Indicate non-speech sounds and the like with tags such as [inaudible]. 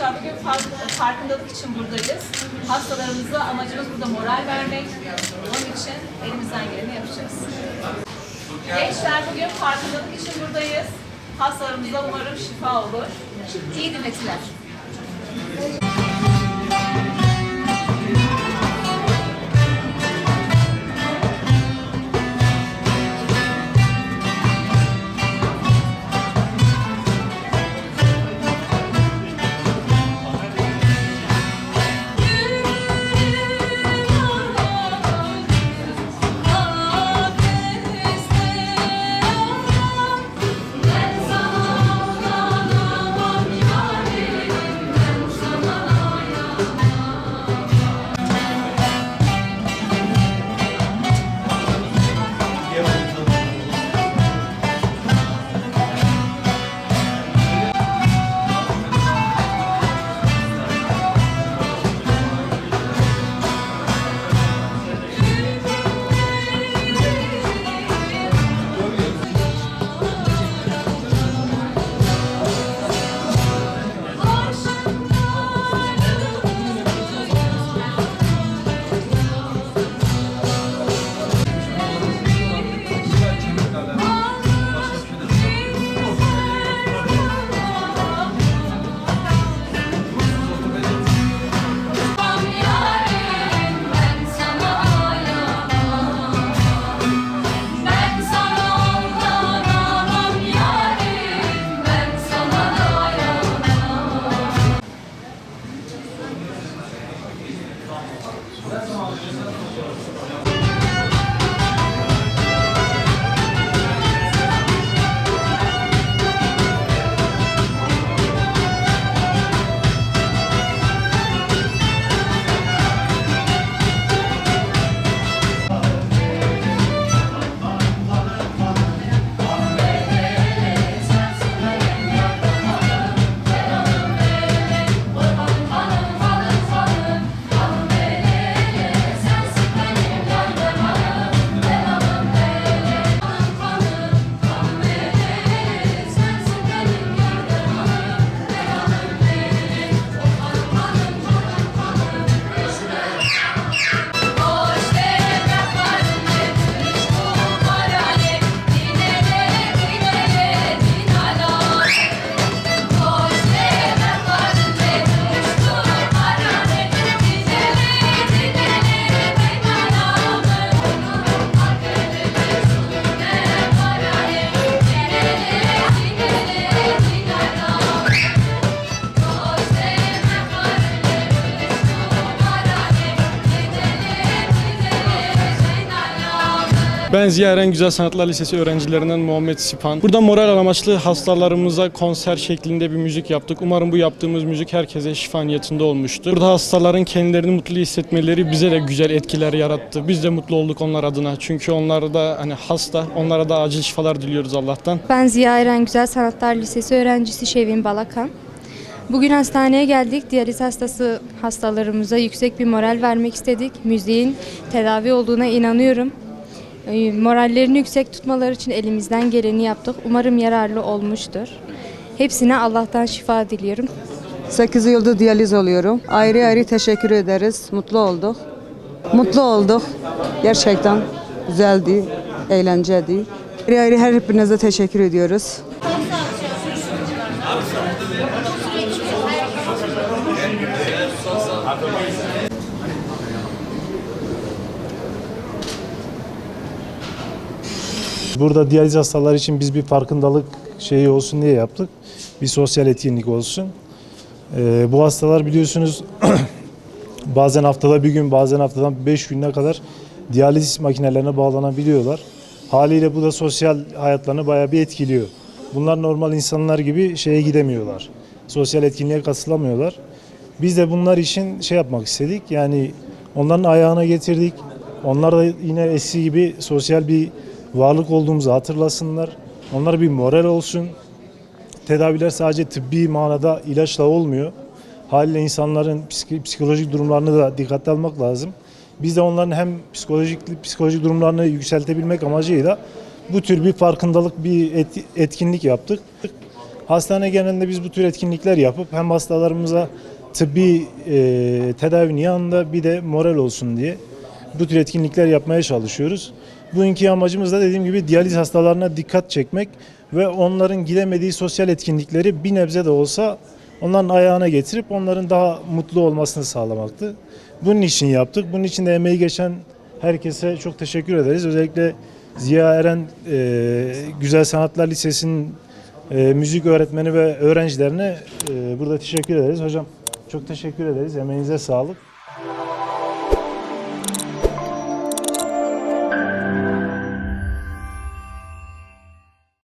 Arkadaşlar bugün fark- farkındalık için buradayız. Hastalarımıza amacımız burada moral vermek. Onun için elimizden geleni yapacağız. Gençler bugün farkındalık için buradayız. Hastalarımıza umarım şifa olur. İyi dinletiler. Ben Ziya Eren Güzel Sanatlar Lisesi öğrencilerinden Muhammed Sipan. Burada moral amaçlı hastalarımıza konser şeklinde bir müzik yaptık. Umarım bu yaptığımız müzik herkese şifa niyetinde olmuştur. Burada hastaların kendilerini mutlu hissetmeleri bize de güzel etkiler yarattı. Biz de mutlu olduk onlar adına. Çünkü onlar da hani hasta, onlara da acil şifalar diliyoruz Allah'tan. Ben Ziya Eren Güzel Sanatlar Lisesi öğrencisi Şevin Balakan. Bugün hastaneye geldik. Diyaliz hastası hastalarımıza yüksek bir moral vermek istedik. Müziğin tedavi olduğuna inanıyorum. Ee, Morallerini yüksek tutmaları için elimizden geleni yaptık. Umarım yararlı olmuştur. Hepsine Allah'tan şifa diliyorum. 8 yıldır diyaliz oluyorum. Ayrı ayrı teşekkür ederiz. Mutlu olduk. Mutlu olduk. Gerçekten güzeldi, eğlenceli. Ayrı ayrı her hepinize teşekkür ediyoruz. Burada diyaliz hastaları için biz bir farkındalık şeyi olsun diye yaptık. Bir sosyal etkinlik olsun. Ee, bu hastalar biliyorsunuz [clears throat] bazen haftada bir gün bazen haftadan beş gününe kadar diyaliz makinelerine bağlanabiliyorlar. Haliyle bu da sosyal hayatlarını bayağı bir etkiliyor. Bunlar normal insanlar gibi şeye gidemiyorlar. Sosyal etkinliğe katılamıyorlar. Biz de bunlar için şey yapmak istedik. Yani onların ayağına getirdik. Onlar da yine eski gibi sosyal bir varlık olduğumuzu hatırlasınlar. Onlara bir moral olsun. Tedaviler sadece tıbbi manada ilaçla olmuyor. Haliyle insanların psik- psikolojik durumlarını da dikkate almak lazım. Biz de onların hem psikolojik psikolojik durumlarını yükseltebilmek amacıyla bu tür bir farkındalık bir et- etkinlik yaptık. Hastane genelinde biz bu tür etkinlikler yapıp hem hastalarımıza tıbbi e, tedavinin yanında bir de moral olsun diye bu tür etkinlikler yapmaya çalışıyoruz. Bugünkü amacımız da dediğim gibi diyaliz hastalarına dikkat çekmek ve onların gidemediği sosyal etkinlikleri bir nebze de olsa onların ayağına getirip onların daha mutlu olmasını sağlamaktı. Bunun için yaptık. Bunun için de emeği geçen herkese çok teşekkür ederiz. Özellikle Ziya Eren e, Güzel Sanatlar Lisesi'nin e, müzik öğretmeni ve öğrencilerine e, burada teşekkür ederiz. Hocam çok teşekkür ederiz. Emeğinize sağlık.